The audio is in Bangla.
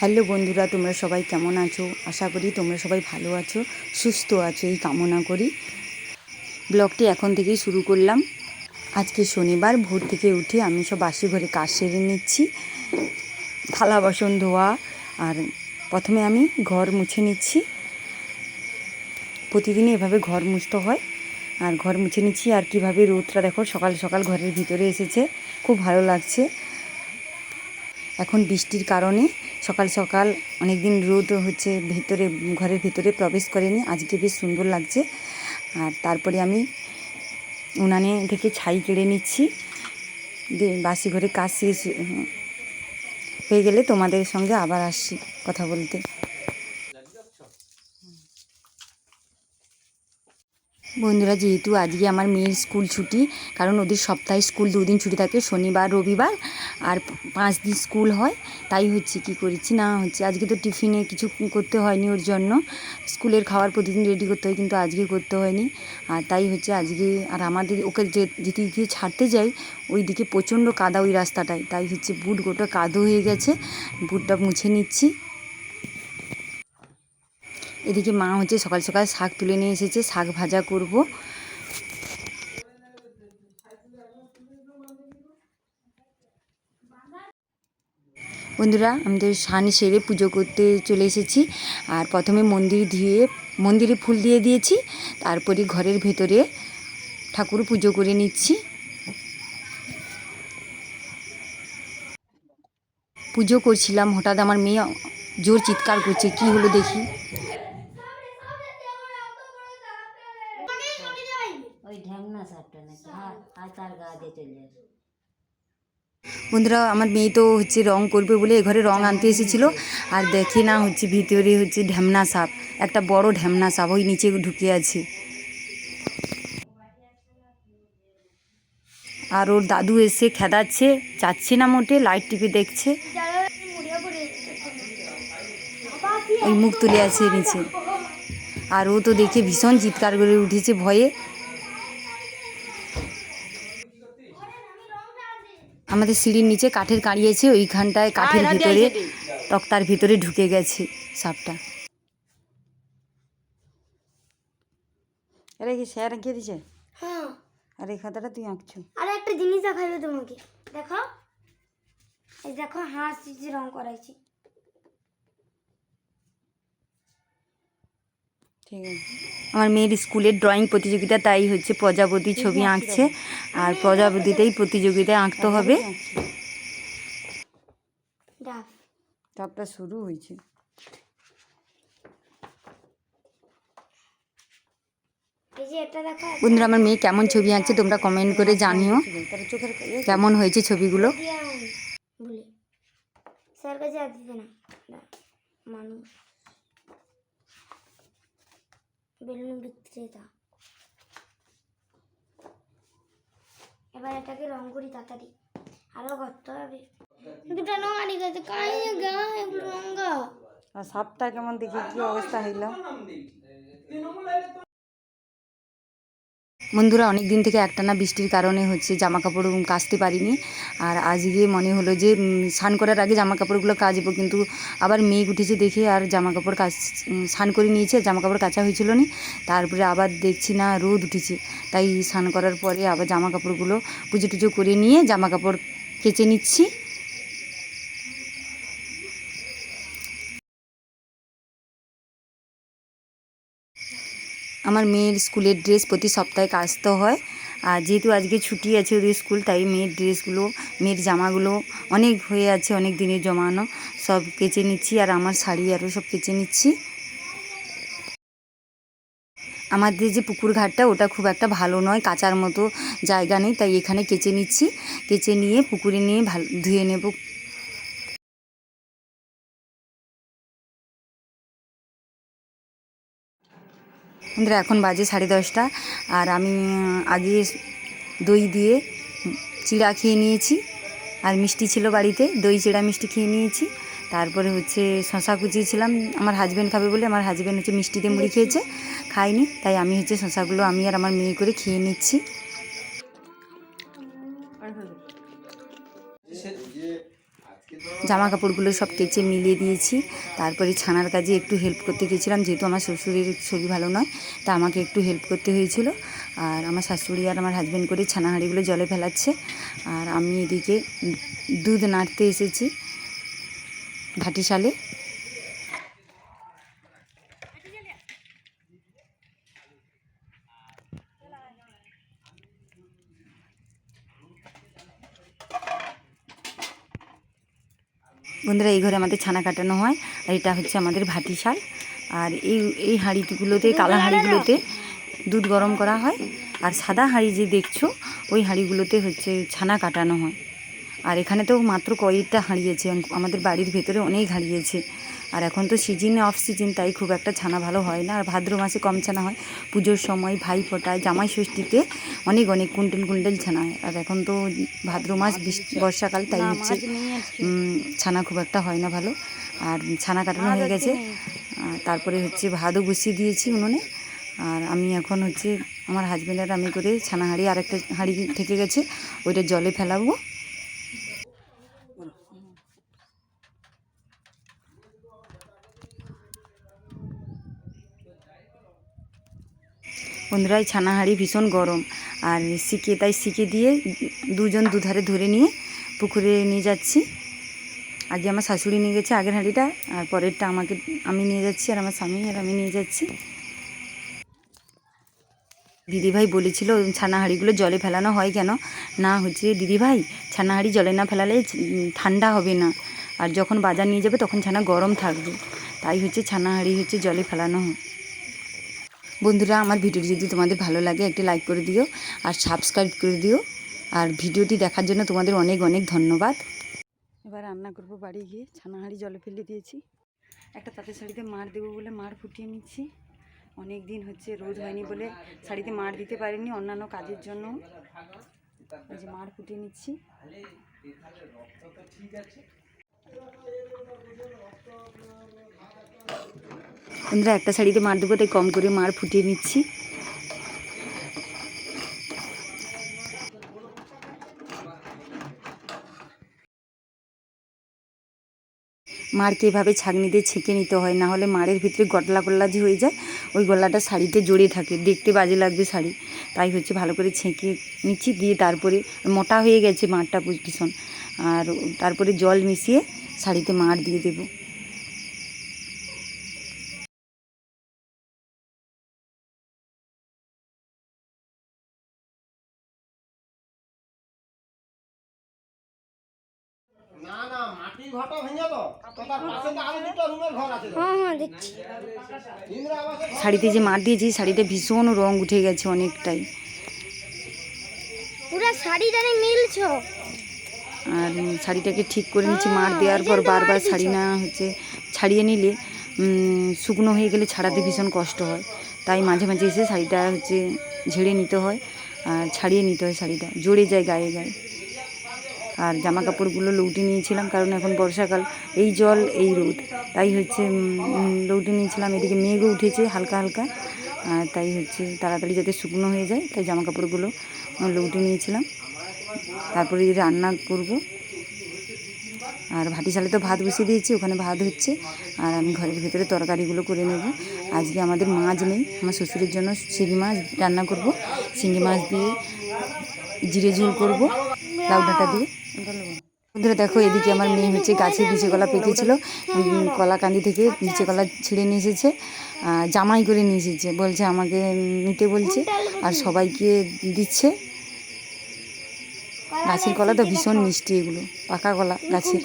হ্যালো বন্ধুরা, তোমরা সবাই কেমন আছো? আশা করি তোমরা সবাই ভালো আছো, সুস্থ আছো, এই কামনা করি। ব্লগটি এখন থেকেই শুরু করলাম। আজকে শনিবার, ভোর থেকে উঠে আমি সব বাসি ঘরে কাজ সেরে নিচ্ছি, থালা বাসন ধোয়া, আর প্রথমে আমি ঘর মুছে নিচ্ছি। প্রতিদিনই এভাবে ঘর মুছতে হয়। আর ঘর মুছে নিচ্ছি, আর কীভাবে রোদটা দেখো, সকাল সকাল ঘরের ভিতরে এসেছে, খুব ভালো লাগছে। এখন বৃষ্টির কারণে সকাল সকাল অনেক দিন রোদ হচ্ছে, ভেতরে, ঘরের ভিতরে প্রবেশ করেনি। আজকে বেশ সুন্দর লাগছে। আর তারপরে আমি উনানে থেকে ছাই কেড়ে নিচ্ছি। বাসি ঘরে কাজ শেষ হয়ে গেলে তোমাদের সঙ্গে আবার আসছি কথা বলতে। বন্ধুরা, যেহেতু আজকে আমার মেয়ের স্কুল ছুটি, কারণ ওদের সপ্তাহে স্কুল দুদিন ছুটি থাকে, শনিবার, রবিবার, আর পাঁচ দিন স্কুল হয়, তাই হচ্ছে কি করেছি, না হচ্ছে আজকে তো টিফিনে কিছু করতে হয়নি ওর জন্য, স্কুলের খাওয়ার প্রতিদিন রেডি করতে হয়, কিন্তু আজকে করতে হয়নি, আর তাই হচ্ছে আজকে, আর আমাদের ওকে যে, যেদিকে গিয়ে ছাড়তে যাই ওই দিকে প্রচণ্ড কাদা ওই রাস্তাটায়, তাই হচ্ছে বুট গোটা কাদো হয়ে গেছে, বুটটা মুছে নিচ্ছি এদিকে মা হচ্ছে সকাল সকাল শাক তুলে নিয়ে এসেছে, শাক ভাজা করব। বন্ধুরা, আমাদের সান সেরে পুজো করতে চলে এসেছি। আর প্রথমে মন্দির ধুয়ে মন্দিরে ফুল দিয়ে দিয়েছি, তারপরে ঘরের ভেতরে ঠাকুর পুজো করে নিচ্ছি। পুজো করছিলাম, হঠাৎ আমার মেয়ে জোর চিৎকার করছে, কি হলো দেখি ওই ঢ্যাংনা সাপটা নাকি হ্যাঁ আর তার গা দিয়ে চলে আসে বন্ধুরা, আমার মেয়ে তো হচ্ছে রং করবে বলে এ ঘরে রং আনতে এসেছিল। আর দেখে না হচ্ছে ভিতরে হচ্ছে ঢ্যামনা সাপ, একটা বড় ঢ্যামনা সাপ ওই নিচে ঢুকে আছে। আর ওর দাদু এসে খেদাচ্ছে যাচ্ছে না মোটে, লাইট টিপে দেখছে। ওই মুখ তুলে আছে নিচে। আর ও তো দেখে ভীষণ চিৎকার করে উঠেছে ভয়ে। আমাদের সিঁড়ির নিচে কাঠের কাঁড়িয়েছে ওইখানটায় কাঠের ভিতরে তক্তার ভিতরে ঢুকে গেছে সাপটা। আরে কি স্যার আঁকিয়ে দিছে হ্যাঁ। আর এই খাতাটা তুই আঁকছো। আর একটা জিনিস তোমাকে। দেখো। এই দেখো হাঁস রং করাইছি ঠিক আছে আমার মেয়ের স্কুলের ড্রয়িং প্রতিযোগিতা তাই হচ্ছে প্রজাপতি ছবি আঁকছে। আর প্রজাপতিতেই প্রতিযোগিতায় আঁকতে হবে। ডাব চাপটা শুরু হয়েছে। বন্ধুরা আমার মেয়ে কেমন ছবি আঁকছে তোমরা কমেন্ট করে জানিও। কেমন হয়েছে ছবিগুলো? স্যার কাছে আর দিতে না। না, মানুষ। বেলুন বিক্রেতা এবার এটাকে রং করি তাড়াতাড়ি আরও করতে হবে দুটা রং আনি গেছে কাই গা রঙা আর সাপটা কেমন দেখি কি অবস্থা হইল বন্ধুরা অনেক দিন থেকে একটানা বৃষ্টির কারণে হচ্ছে জামা কাপড় কাচতে পারিনি। আর আজকে মনে হলো যে স্নান করার আগে জামা কাপড়গুলো কাচবো, কিন্তু আবার মেঘ উঠেছে দেখে আর জামা কাপড় কাচ স্নান করে নিয়েছে জামা কাপড় কাচা হয়েছিল না। তারপরে আবার দেখছি না, রোদ উঠেছে। তাই স্নান করার পরে আবার জামা কাপড়গুলো পুজো টুজো করে নিয়ে জামা কাপড় কেচে নিচ্ছি। আমার মেয়ের স্কুলের ড্রেস প্রতি সপ্তাহে কাচতে হয়। আর যেহেতু আজকে ছুটি আছে ওদের স্কুল, তাই মেয়ের ড্রেসগুলো, মেয়ের জামাগুলো অনেক হয়ে আছে, অনেক দিনের জমানো। সব কেচে নিচ্ছি আর আমার শাড়ি আরও সব কেচে নিচ্ছি। আমাদের যে পুকুর ঘাটটা, ওটা খুব একটা ভালো নয়, কাচার মতো জায়গা নেই, তাই এখানে কেচে নিচ্ছি। কেচে নিয়ে পুকুরে নিয়ে ভালো ধুয়ে নেব। বন্ধুরা, এখন বাজে সাড়ে দশটা, আর আমি আগে দই দিয়ে চিড়া খেয়ে নিয়েছি, আর মিষ্টি ছিল বাড়িতে, দই চিড়া মিষ্টি খেয়ে নিয়েছি। তারপরে হচ্ছে শশা কুচিয়েছিলাম, আমার হাজব্যান্ড খাবে বলে, আমার হাজব্যান্ড হচ্ছে মিষ্টিতে মুড়ি খেয়েছে খাইনি তাই আমি হচ্ছে শশাগুলো আমি আর আমার মেয়ে করে খেয়ে নিচ্ছি। জামা কাপড়গুলো সব কেচে মিলিয়ে দিয়েছি। তারপরে ছানার কাজে একটু হেল্প করতে গেছিলাম যেহেতু আমার শ্বশুরের শরীর ভালো নয়, তা আমাকে একটু হেল্প করতে হয়েছিল। আর আমার শাশুড়ি আর আমার হাজব্যান্ড করে ছানা হাঁড়িগুলো জলে ফেলাচ্ছে। আর আমি এদিকে দুধ নাড়তে এসেছি, ভাটিশালে। বন্ধুরা, এই ঘরে আমাদের ছানা কাটানো হয়, আর এটা হচ্ছে আমাদের ভাটিশাল আর এই এই হাঁড়িগুলোতে, কালা হাঁড়িগুলোতে দুধ গরম করা হয়, আর সাদা হাঁড়ি যে দেখছ, ওই হাঁড়িগুলোতে হচ্ছে ছানা কাটানো হয়। আর এখানে তো মাত্র কয়েকটা হাঁড়িয়েছে আমাদের বাড়ির ভেতরে অনেক হাঁড়িয়েছে আর এখন তো সিজন অফ সিজন তাই খুব একটা ছানা ভালো হয় না। আর ভাদ্র মাসে কম ছানা হয়। পুজোর সময় ভাই ফোটায় জামাই ষষ্ঠীতে অনেক অনেক কুইন্টাল কুইন্টাল ছানা হয়। আর এখন তো ভাদ্র মাস বর্ষাকাল তাই হচ্ছে ছানা খুব একটা হয় না ভালো। আর ছানা কাটানো হয়ে গেছে। তারপরে হচ্ছে ভাতও বসিয়ে দিয়েছি উনুনে। আর আমি এখন হচ্ছে আমার হাজব্যান্ড আর আমি করে ছানা হাঁড়ি আর একটা হাঁড়ি থেকে গেছে ওইটা জলে ফেলাবো। বন্ধুরা, এই ছানা হাঁড়ি ভীষণ গরম। আর শিকে তাই শিকে দিয়ে দুজন দুধারে ধরে নিয়ে পুকুরে নিয়ে যাচ্ছি। আগে আমার শাশুড়ি নিয়ে গেছে আগের হাঁড়িটা, আর পরেরটা আমাকে, আমি নিয়ে যাচ্ছি, আর আমার স্বামী আর আমি নিয়ে যাচ্ছি। দিদিভাই বলেছিল ছানা হাঁড়িগুলো জলে ফেলানো হয় কেন? না, হচ্ছে দিদিভাই ছানা হাঁড়ি জলে না ফেলালে ঠান্ডা হবে না। আর যখন বাজার নিয়ে যাবে, তখন ছানা গরম থাকবে। তাই হচ্ছে ছানা হাঁড়ি হচ্ছে জলে ফেলানো। হয় বন্ধুরা, আমার ভিডিওটি যদি তোমাদের ভালো লাগে, একটি লাইক করে দিও আর সাবস্ক্রাইব করে দিও। আর ভিডিওটি দেখার জন্য তোমাদের অনেক অনেক ধন্যবাদ। এবার রান্না করব বাড়ি গিয়ে। ছানা হাঁড়ি জলে ফেলে দিয়েছি। একটা তাঁতের শাড়িতে মার দেবো বলে মার ফুটিয়ে নিচ্ছি। অনেক দিন হচ্ছে রোদ হয়নি বলে শাড়িতে মার দিতে পারিনি অন্যান্য কাজের জন্য। এই যে মার ফুটিয়ে নিচ্ছি। বন্ধুরা, একটা শাড়িতে মার দেবো, তাই কম করে মার ফুটিয়ে নিচ্ছি। মারকে এভাবে ছাঁকনি দিয়ে ছেঁকে নিতে হয়, না হলে মারের ভিতরে গটলা গটলা যে হয়ে যায়, ওই গলাটা শাড়িতে জড়িয়ে থাকে। দেখতে বাজে লাগবে শাড়ি। তাই হচ্ছে ভালো করে ছেঁকে নিচ্ছি, দিয়ে তারপরে মোটা হয়ে গেছে মারটা ভীষণ। আর তারপরে জল মিশিয়ে শাড়িতে মার দিয়ে দেবো। না না মাটির ঘরটা ভেঙে তো তো তার পাশে তো আরও দুটো রুমের ঘর আছে। হ্যাঁ হ্যাঁ দেখছি। শাড়িতে যে মার দিয়েছি শাড়িটা ভীষণ রং উঠে গেছে অনেকটাই। পুরো শাড়িটারে মিলছো। আর শাড়িটাকে ঠিক করে নিচ্ছি মার দেওয়ার পর বারবার শাড়ি না হচ্ছে ছাড়িয়ে নিলে শুকনো হয়ে গেলে ছাড়াতে ভীষণ কষ্ট হয়। তাই মাঝে মাঝে এসে শাড়িটা হচ্ছে ঝেড়ে নিতে হয় আর ছাড়িয়ে নিতে হয় শাড়িটা জড়ে যায় গায়ে গায়ে। আর জামা কাপড়গুলো লৌটে নিয়েছিলাম, কারণ এখন বর্ষাকাল, এই জল, এই রোদ। তাই হচ্ছে লৌটে নিয়েছিলাম, এদিকে মেঘও উঠেছে হালকা হালকা, আর তাই হচ্ছে তাড়াতাড়ি যাতে শুকনো হয়ে যায়, তাই জামা কাপড়গুলো লৌটে নিয়েছিলাম। তারপরে রান্না করব। আর ভাটিশালে তো ভাত বসিয়ে দিয়েছি, ওখানে ভাত হচ্ছে, আর আমি ঘরের ভেতরে তরকারিগুলো করে নেব। আজকে আমাদের মাছ নেই, আমার শ্বশুরের জন্য শিঙি মাছ রান্না করব, শিঙি মাছ দিয়ে জিরে ঝোল করব। লাউ ডাঁটা দিয়ে। বন্ধুরা দেখো, এদিকে আমার মেয়ে হচ্ছে গাছে বিচে কলা পেকেছিল। কলা কলাকান্দি থেকে বিচে কলা ছিঁড়ে নিয়ে এসেছে জামাই করে নিয়ে এসেছে। বলছে আমাকে নিতে বলছে, আর সবাইকে দিচ্ছে। গাছের কলা তো ভীষণ মিষ্টি এগুলো, পাকা কলা গাছের